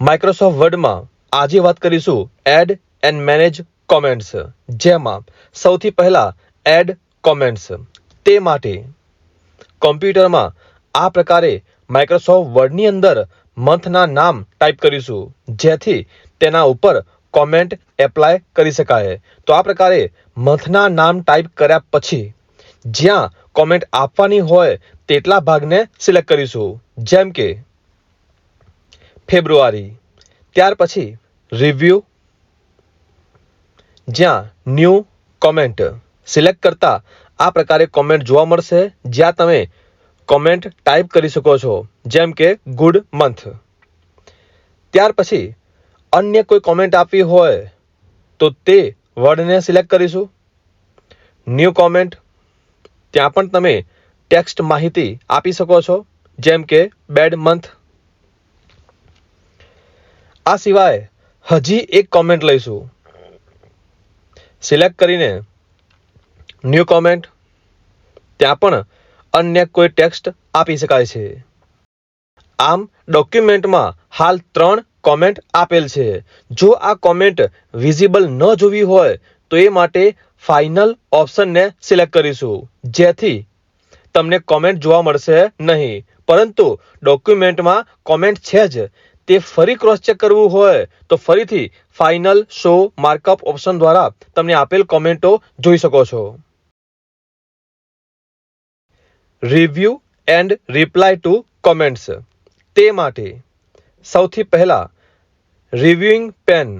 Microsoft વર્ડમાં આજે વાત કરીશું એડ એન્ડ મેનેજ કોમેન્ટ્સ જેમાં સૌથી પહેલા એડ કોમેન્ટ્સ તે માટે કોમ્પ્યુટરમાં આ પ્રકારે માઇક્રોસોફ્ટ વર્ડની અંદર મંથના નામ ટાઈપ કરીશું. જેથી તેના ઉપર કોમેન્ટ એપ્લાય કરી શકાય. તો આ પ્રકારે મંથના નામ ટાઈપ કર્યા પછી જ્યાં કોમેન્ટ આપવાની હોય તેટલા ભાગને સિલેક્ટ કરીશું. જેમ કે ફેબ્રુઆરી. ત્યાર પછી રિવ્યૂ જ્યાં ન્યૂ કોમેન્ટ સિલેક્ટ કરતા આ પ્રકારે કોમેન્ટ જોવા મળશે, જ્યાં તમે કોમેન્ટ ટાઈપ કરી શકો છો, જેમ કે ગુડ મંથ ત્યાર પછી અન્ય કોઈ કોમેન્ટ આપવી હોય, તો તે વર્ડને સિલેક્ટ કરીશું. ન્યૂ કોમેન્ટ ત્યાં પણ તમે ટેક્સ્ટ માહિતી આપી શકો છો, જેમ કે બેડ મંથ આ સિવાય હજી એક કોમેન્ટ લઈશું. સિલેક્ટ કરીને ન્યૂ કોમેન્ટ ત્યાં પણ અન્ય કોઈ ટેક્સ્ટ આપી શકાય છે. આમ ડોક્યુમેન્ટમાં હાલ ત્રણ કોમેન્ટ આપેલ છે. જો આ કોમેન્ટ વિઝિબલ ન જોવી હોય, તો એ માટે ફાઇનલ ઓપ્શનને સિલેક્ટ કરીશું. જેથી તમને કોમેન્ટ જોવા મળશે નહીં. પરંતુ ડોક્યુમેન્ટમાં કોમેન્ટ છે જ. તે ફરી ક્રોસ ચેક કરવું હોય તો ફરીથી ફાઇનલ શો માર્કઅપ ઓપ્શન દ્વારા તમને આપેલ કોમેન્ટો જોઈ શકો છો. Review and reply to comments તે માટે સૌથી પહેલા રિવ્યુઇંગ પેન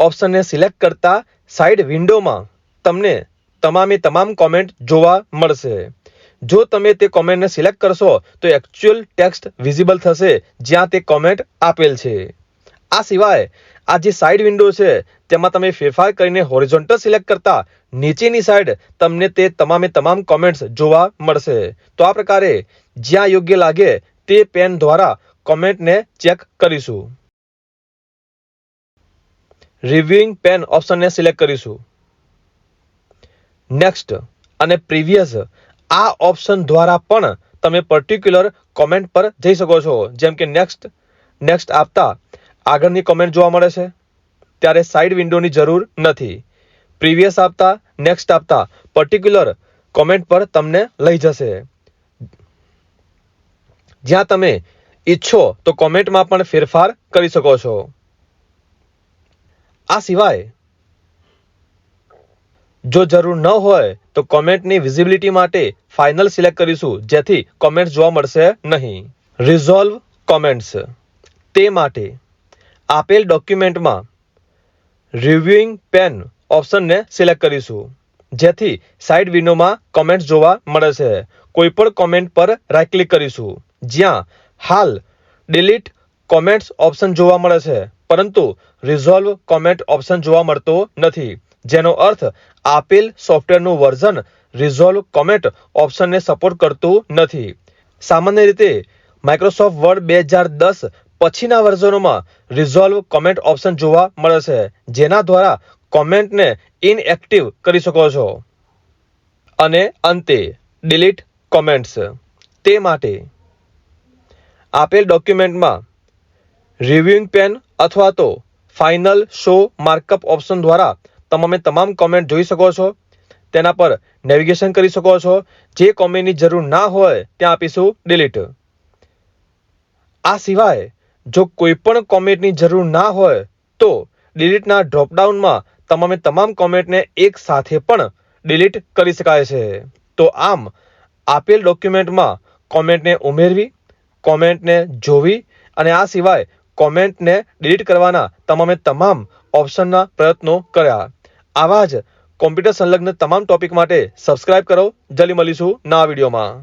ઓપ્શનને સિલેક્ટ કરતા સાઇડ વિન્ડોમાં તમને તમામે તમામ કોમેન્ટ જોવા મળશે. જો તમે તે કોમેન્ટને સિલેક્ટ કરશો, તો એકચ્યુઅલ ટેક્સ્ટ વિઝિબલ થશે, જ્યાં તે કોમેન્ટ આપેલ છે. આ સિવાય, આ જે સાઇડ વિન્ડો છે, તેમાં તમે ફેરફાર કરીને હોરિઝોન્ટલ સિલેક્ટ કરતા નીચેની સાઈડ તમને તે તમામે તમામ કોમેન્ટ્સ જોવા મળશે. તો આ પ્રકારે, જ્યાં યોગ્ય લાગે તે પેન દ્વારા કોમેન્ટને ચેક કરીશું. રિવ્યુઇંગ પેન ઓપ્શનને સિલેક્ટ કરીશું. નેક્સ્ટ અને પ્રીવિયસ આ ઓપ્શન દ્વારા પણ તમે પર્ટિક્યુલર કોમેન્ટ પર જઈ શકો છો. જેમ કે નેક્સ્ટ નેક્સ્ટ આપતા આગળની કોમેન્ટ જોવા મળે છે. ત્યારે સાઇડ વિન્ડોની જરૂર નથી. પ્રીવિયસ આપતા નેક્સ્ટ આપતા પર્ટિક્યુલર કોમેન્ટ પર તમને લઈ જશે. જ્યાં તમે ઈચ્છો તો કોમેન્ટમાં પણ ફેરફાર કરી શકો છો. આ સિવાય જો જરૂર ન હોય, તો કોમેન્ટની વિઝિબિલિટી માટે ફાઇનલ સિલેક્ટ કરીશું, જેથી કોમેન્ટ જોવા મળશે નહીં. Resolve comments. તે માટે આપેલ ડોક્યુમેન્ટમાં રિવ્યુઇંગ પેન ઓપ્શનને સિલેક્ટ કરીશું, જેથી સાઇડ વિન્ડોમાં કોમેન્ટ્સ જોવા મળે છે કોઈપણ કોમેન્ટ પર રાઇટ ક્લિક કરીશું, જ્યાં હાલ ડિલીટ કોમેન્ટ્સ ઓપ્શન જોવા મળે છે, પરંતુ રિઝોલ્વ કોમેન્ટ ઓપ્શન જોવા મળતો નથી. જેનો અર્થ, આપેલ સોફ્ટવેરનું વર્ઝન રિઝોલ્વ કોમેન્ટ ઓપ્શનને સપોર્ટ કરતું નથી. સામાન્ય રીતે માઇક્રોસોફ્ટ વર્ડ બે હજાર દસ પછીના વર્ઝનોમાં રિઝોલ્વ કોમેન્ટ ઓપ્શન જોવા મળે છે, જેના દ્વારા કોમેન્ટને ઇનએક્ટિવ કરી શકો છો. અને અંતે ડિલીટ કોમેન્ટ્સ તે માટે, આપેલ ડોક્યુમેન્ટમાં રિવ્યુઇંગ પેન અથવા તો ફાઇનલ શો માર્કઅપ ઓપ્શન દ્વારા તમામે તમામ કોમેન્ટ જોઈ શકો છો. તેના પર નેવિગેશન કરી શકો છો. જે કોમેન્ટની જરૂર ના હોય, ત્યાં આપીશું ડિલીટ આ સિવાય, જો કોઈ પણ કોમેન્ટની જરૂર ના હોય, તો ડિલીટના ડ્રોપડાઉનમાં તમામે તમામ કોમેન્ટને એક સાથે પણ ડિલીટ કરી શકાય છે. તો આમ, આપેલ ડોક્યુમેન્ટમાં કોમેન્ટને ઉમેરવી કોમેન્ટને જોવી અને આ સિવાય કોમેન્ટને ડિલીટ કરવાના તમામે તમામ ઓપ્શનના પ્રયત્નો કર્યા. આવા જ કોમ્પ્યુટર સંલગ્ન તમામ ટોપિક માટે સબસ્ક્રાઇબ કરો. જલ્દી મળીશું નવા વિડીયોમાં.